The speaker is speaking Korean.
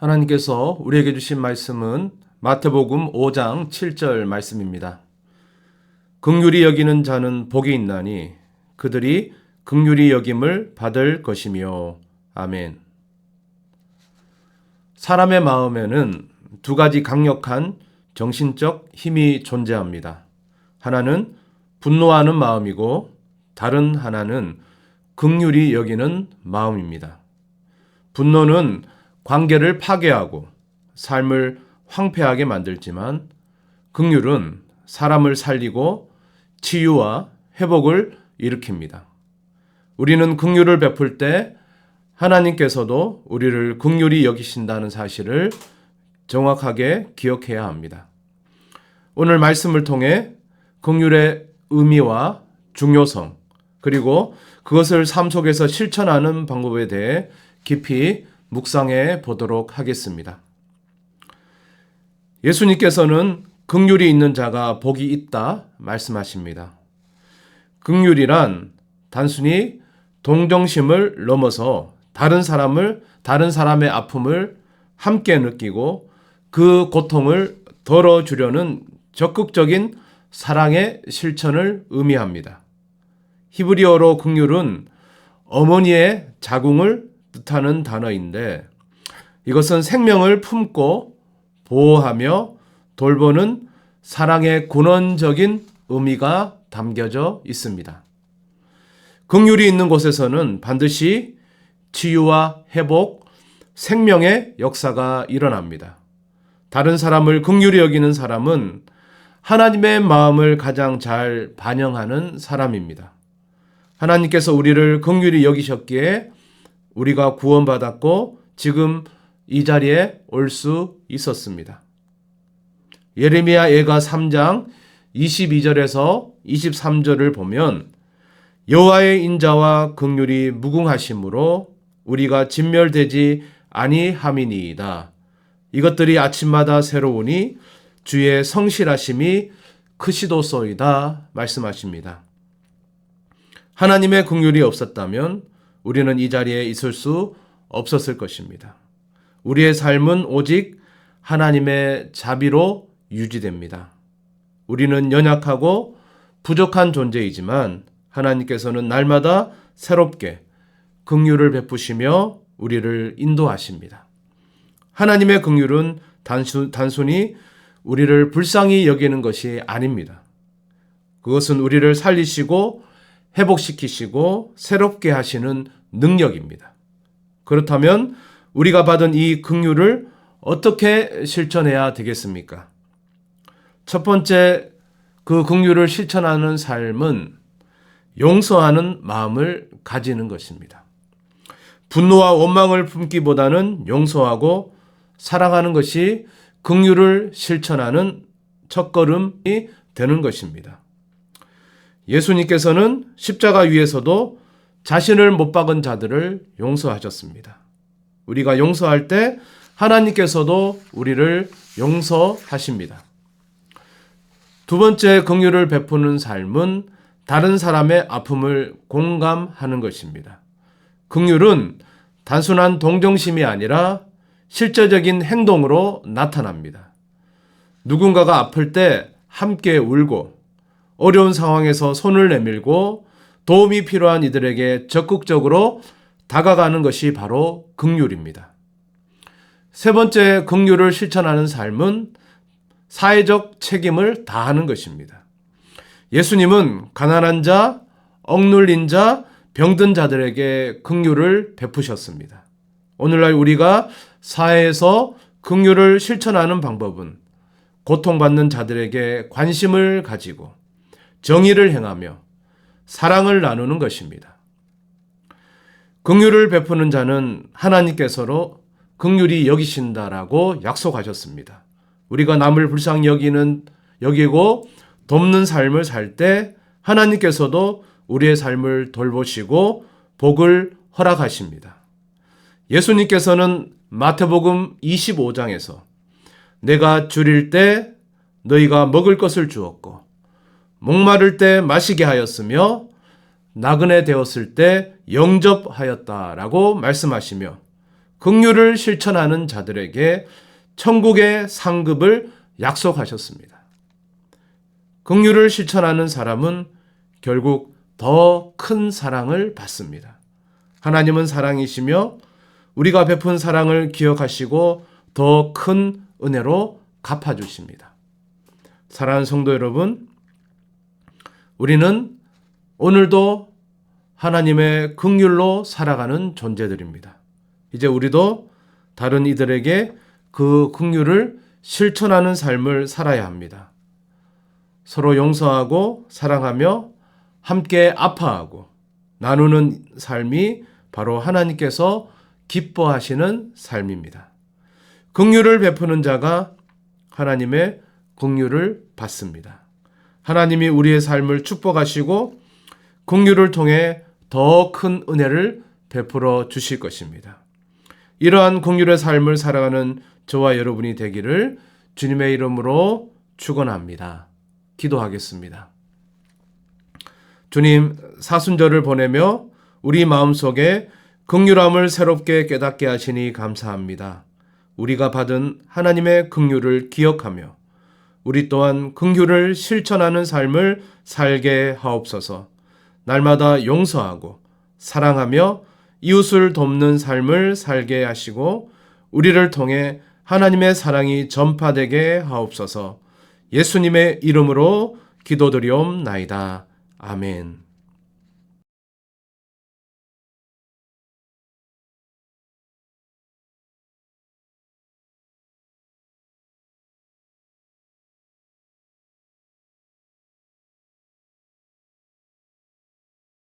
하나님께서 우리에게 주신 말씀은 마태복음 5장 7절 말씀입니다. 극률이 여기는 자는 복이 있나니 그들이 극률이 여김을 받을 것이며 아멘. 사람의 마음에는 두 가지 강력한 정신적 힘이 존재합니다. 하나는 분노하는 마음이고 다른 하나는 극률이 여기는 마음입니다. 분노는 관계를 파괴하고 삶을 황폐하게 만들지만 극률은 사람을 살리고 치유와 회복을 일으킵니다. 우리는 극률을 베풀 때 하나님께서도 우리를 극률이 여기신다는 사실을 정확하게 기억해야 합니다. 오늘 말씀을 통해 극률의 의미와 중요성 그리고 그것을 삶 속에서 실천하는 방법에 대해 깊이 묵상해 보도록 하겠습니다. 예수님께서는 극률이 있는 자가 복이 있다 말씀하십니다. 극률이란 단순히 동정심을 넘어서 다른 사람을 다른 사람의 아픔을 함께 느끼고 그 고통을 덜어주려는 적극적인 사랑의 실천을 의미합니다. 히브리어로 극률은 어머니의 자궁을 뜻하는 단어인데 이것은 생명을 품고 보호하며 돌보는 사랑의 근원적인 의미가 담겨져 있습니다. 긍휼이 있는 곳에서는 반드시 치유와 회복, 생명의 역사가 일어납니다. 다른 사람을 긍휼히 여기는 사람은 하나님의 마음을 가장 잘 반영하는 사람입니다. 하나님께서 우리를 긍휼히 여기셨기에 우리가 구원받았고 지금 이 자리에 올 수 있었습니다. 예레미야 예가 3장 22절에서 23절을 보면 여호와의 인자와 극률이 무궁하심으로 우리가 진멸되지 아니함이니이다. 이것들이 아침마다 새로우니 주의 성실하심이 크시도소이다 말씀하십니다. 하나님의 긍휼이 없었다면 우리는 이 자리에 있을 수 없었을 것입니다. 우리의 삶은 오직 하나님의 자비로 유지됩니다. 우리는 연약하고 부족한 존재이지만 하나님께서는 날마다 새롭게 긍휼을 베푸시며 우리를 인도하십니다. 하나님의 긍휼은 단순, 단순히 우리를 불쌍히 여기는 것이 아닙니다. 그것은 우리를 살리시고 회복시키시고 새롭게 하시는 능력입니다. 그렇다면 우리가 받은 이 긍휼을 어떻게 실천해야 되겠습니까? 첫 번째 그 긍휼을 실천하는 삶은 용서하는 마음을 가지는 것입니다. 분노와 원망을 품기보다는 용서하고 사랑하는 것이 긍휼을 실천하는 첫걸음이 되는 것입니다. 예수님께서는 십자가 위에서도 자신을 못 박은 자들을 용서하셨습니다. 우리가 용서할 때 하나님께서도 우리를 용서하십니다. 두 번째 긍휼을 베푸는 삶은 다른 사람의 아픔을 공감하는 것입니다. 긍휼은 단순한 동정심이 아니라 실제적인 행동으로 나타납니다. 누군가가 아플 때 함께 울고 어려운 상황에서 손을 내밀고 도움이 필요한 이들에게 적극적으로 다가가는 것이 바로 극률입니다. 세 번째 극률을 실천하는 삶은 사회적 책임을 다하는 것입니다. 예수님은 가난한 자, 억눌린 자, 병든 자들에게 극률을 베푸셨습니다. 오늘날 우리가 사회에서 극률을 실천하는 방법은 고통받는 자들에게 관심을 가지고 정의를 행하며 사랑을 나누는 것입니다. 긍휼을 베푸는 자는 하나님께서로 긍휼이 여기신다라고 약속하셨습니다. 우리가 남을 불쌍히 여기는 여기고 돕는 삶을 살 때 하나님께서도 우리의 삶을 돌보시고 복을 허락하십니다. 예수님께서는 마태복음 25장에서 내가 줄일 때 너희가 먹을 것을 주었고 목마를 때 마시게 하였으며 나그네 되었을 때 영접하였다라고 말씀하시며 긍휼을 실천하는 자들에게 천국의 상급을 약속하셨습니다. 긍휼을 실천하는 사람은 결국 더 큰 사랑을 받습니다. 하나님은 사랑이시며 우리가 베푼 사랑을 기억하시고 더 큰 은혜로 갚아주십니다. 사랑하는 성도 여러분, 우리는 오늘도 하나님의 긍휼로 살아가는 존재들입니다. 이제 우리도 다른 이들에게 그 긍휼을 실천하는 삶을 살아야 합니다. 서로 용서하고 사랑하며 함께 아파하고 나누는 삶이 바로 하나님께서 기뻐하시는 삶입니다. 긍휼을 베푸는 자가 하나님의 긍휼을 받습니다. 하나님이 우리의 삶을 축복하시고 긍휼을 통해 더 큰 은혜를 베풀어 주실 것입니다. 이러한 긍휼의 삶을 살아가는 저와 여러분이 되기를 주님의 이름으로 축원합니다. 기도하겠습니다. 주님 사순절을 보내며 우리 마음속에 긍휼함을 새롭게 깨닫게 하시니 감사합니다. 우리가 받은 하나님의 긍휼을 기억하며 우리 또한 긍휼을 실천하는 삶을 살게 하옵소서. 날마다 용서하고 사랑하며 이웃을 돕는 삶을 살게 하시고 우리를 통해 하나님의 사랑이 전파되게 하옵소서. 예수님의 이름으로 기도드리옵나이다. 아멘.